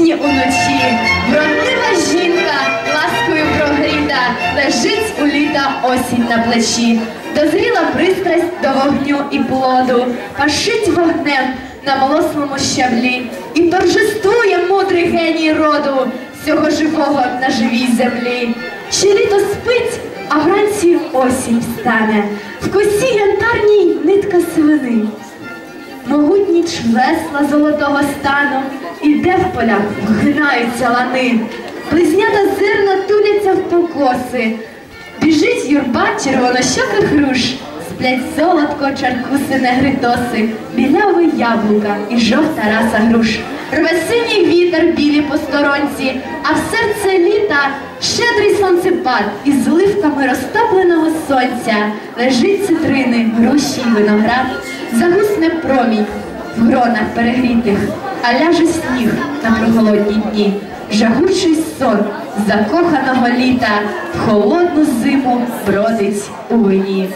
вишні уночі, вродлива жінка, ласкою прогріта, лежить у літа осінь на плечі. Дозріла пристрасть до вогню і плоду, пашить вогнем на молосному щаблі, і торжествує мудрий геній роду всього живого на живій землі. Ще літо спить, а вранці осінь встане, в косі янтарній нитка свини. Могутні весла золотого стану, і де в полях вгинаються лани, близнята зирно туляться в покоси, біжить юрба червонощоких руш, сплять золотко чаркуси негритоси, білявий яблука і жовта раса груш. Рве синій вітер білі посторонці, а в серце літа щедрий сонцепад. Із зливками розтопленого сонця лежить цитрини, груші й виноград, загусне промінь в гронах перегрітих, а ляже сніг на проголодні дні. Жагучий сон закоханого літа в холодну зиму бродить у вині.